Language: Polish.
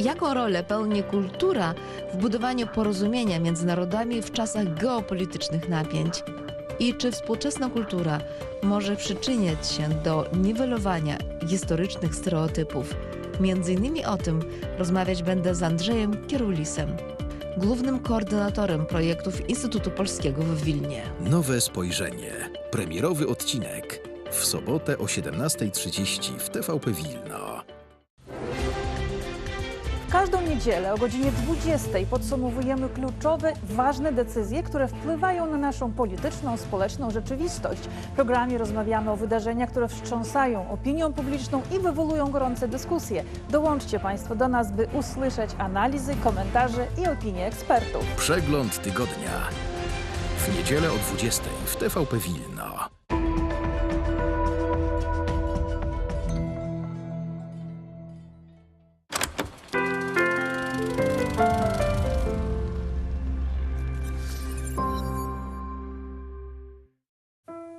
Jaką rolę pełni kultura w budowaniu porozumienia między narodami w czasach geopolitycznych napięć? I czy współczesna kultura może przyczyniać się do niwelowania historycznych stereotypów? Między innymi o tym rozmawiać będę z Andrzejem Kierulisem, głównym koordynatorem projektów Instytutu Polskiego w Wilnie. Nowe spojrzenie. Premierowy odcinek. W sobotę o 17.30 w TVP Wilno. Każdą niedzielę o godzinie 20 podsumowujemy kluczowe, ważne decyzje, które wpływają na naszą polityczną, społeczną rzeczywistość. W programie rozmawiamy o wydarzeniach, które wstrząsają opinią publiczną i wywołują gorące dyskusje. Dołączcie Państwo do nas, by usłyszeć analizy, komentarze i opinie ekspertów. Przegląd tygodnia. W niedzielę o 20.00 w TVP Wilno.